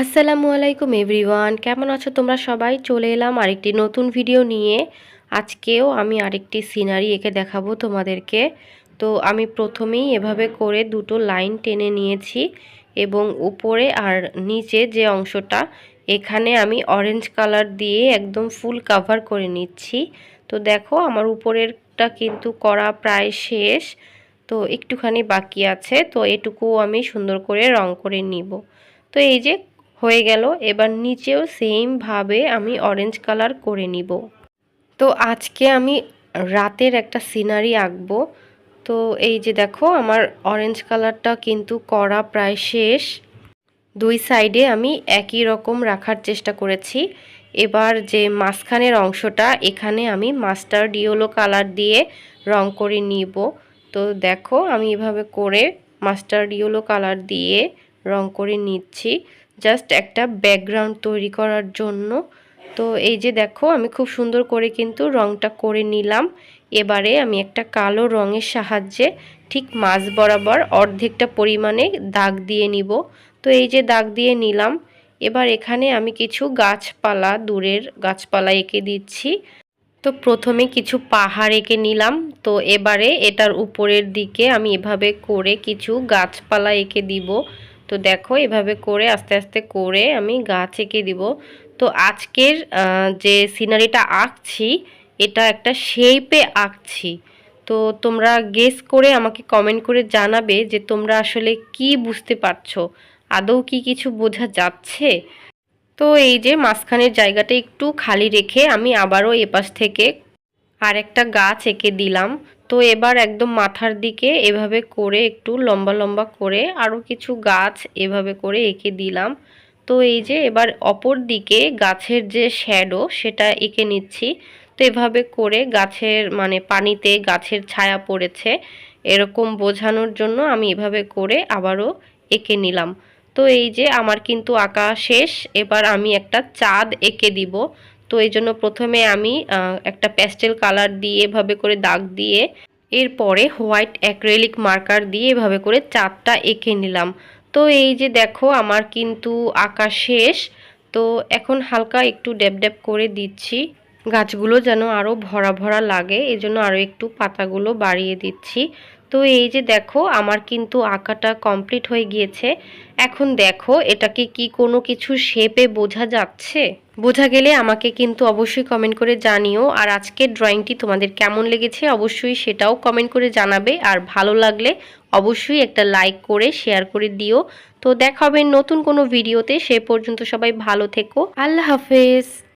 আসসালামু আলাইকুম এভরিওয়ান, কেমন আছো তোমরা সবাই? চলে এলাম আরেকটি নতুন ভিডিও নিয়ে। আজকেও আমি আরেকটি সিনারি এঁকে দেখাবো তোমাদেরকে। তো আমি প্রথমেই এভাবে করে দুটো লাইন টেনে নিয়েছি এবং উপরে আর নিচে যে অংশটা, এখানে আমি অরেঞ্জ কালার দিয়ে একদম ফুল কাভার করে নিচ্ছি। তো দেখো, আমার উপরেরটা কিন্তু করা প্রায় শেষ। তো একটুখানি বাকি আছে, তো এটুকু আমি সুন্দর করে রং করে নিব। তো এই যে হয়ে গেল। এবার নিচেও সেমভাবে আমি অরেঞ্জ কালার করে নিব। তো আজকে আমি রাতের একটা সিনারি আঁকবো। তো এই যে দেখো, আমার অরেঞ্জ কালারটা কিন্তু করা প্রায় শেষ। দুই সাইডে আমি একই রকম রাখার চেষ্টা করেছি। এবার যে মাঝখানের অংশটা, এখানে আমি মাস্টার ডিওলো কালার দিয়ে রং করে নিব। তো দেখো, আমি এভাবে করে মাস্টার ডিওলো কালার দিয়ে রং করে নিচ্ছি। জাস্ট একটা ব্যাকগ্রাউন্ড তৈরি করার জন্য। তো এই যে দেখো, আমি খুব সুন্দর করে কিন্তু রংটা করে নিলাম। এবারে আমি একটা কালো রঙের সাহায্যে ঠিক মাঝ বরাবর অর্ধেকটা পরিমাণে দাগ দিয়ে নিব। তো এই যে দাগ দিয়ে নিলাম। এবার এখানে আমি কিছু গাছপালা, দূরের গাছপালা এঁকে দিচ্ছি। তো প্রথমে কিছু পাহাড় এঁকে নিলাম। তো এবারে এটার উপরের দিকে আমি এভাবে করে কিছু গাছপালা এঁকে দিব। তো দেখো, এভাবে করে, আস্তে আস্তে করে আমি গাছ এঁকে দিব। তো আজকের যে সিনারিটা আঁকছি, এটা একটা শেপে আঁকছি। তো তোমরা গেস করে আমাকে কমেন্ট করে জানাবে যে তোমরা আসলে কি বুঝতে পারছ। আদৌ কি কিছু বোঝা যাচ্ছে? তো এই যে মাঝখানের জায়গাটা একটু খালি রেখে আমি আবারও এপাশ থেকে আর একটা গাছ এঁকে দিলাম। তো এবার একদম মাথার দিকে এভাবে করে একটু লম্বা লম্বা করে আরও কিছু গাছ এভাবে করে এঁকে দিলাম। তো এই যে এবার অপর দিকে গাছের যে শ্যাডো সেটা এঁকে নিচ্ছি। তো এভাবে করে গাছের মানে পানিতে গাছের ছায়া পড়েছে। এরকম বোঝানোর জন্য আমি এভাবে করে আবারও এঁকে নিলাম। তো এই যে আমার কিন্তু আঁকা শেষ। এবার আমি একটা চাঁদ এঁকে দিব। তো এই জন্য প্রথমে আমি একটা প্যাস্টেল কালার দিয়ে এভাবে করে দাগ দিয়ে, এরপরে হোয়াইট অ্যাক্রেলিক মার্কার দিয়ে এভাবে করে চাঁদটা এঁকে নিলাম। তো এই যে দেখো, আমার কিন্তু আঁকা শেষ। তো এখন হালকা একটু ড্যাব ড্যাব করে দিচ্ছি। গাছগুলো যেন আরও ভরা ভরা লাগে, এজন্য আরও একটু পাতাগুলো বাড়িয়ে দিচ্ছি। তো এই যে দেখো, আমার কিন্তু আঁকাটা কমপ্লিট হয়ে গিয়েছে। এখন দেখো, এটাকে কি কোনো কিছু শেপে বোঝা যাচ্ছে? বোঝা গেলে আমাকে কিন্তু অবশ্যই কমেন্ট করে জানিও। আর আজকের ড্রয়িংটি তোমাদের কেমন লেগেছে অবশ্যই সেটাও কমেন্ট করে জানাবে। আর ভালো লাগলে অবশ্যই একটা লাইক করে শেয়ার করে দিও। তো দেখা হবে নতুন কোনো ভিডিওতে সে পর্যন্ত সবাই ভালো থেকো। আল্লাহ হাফেজ।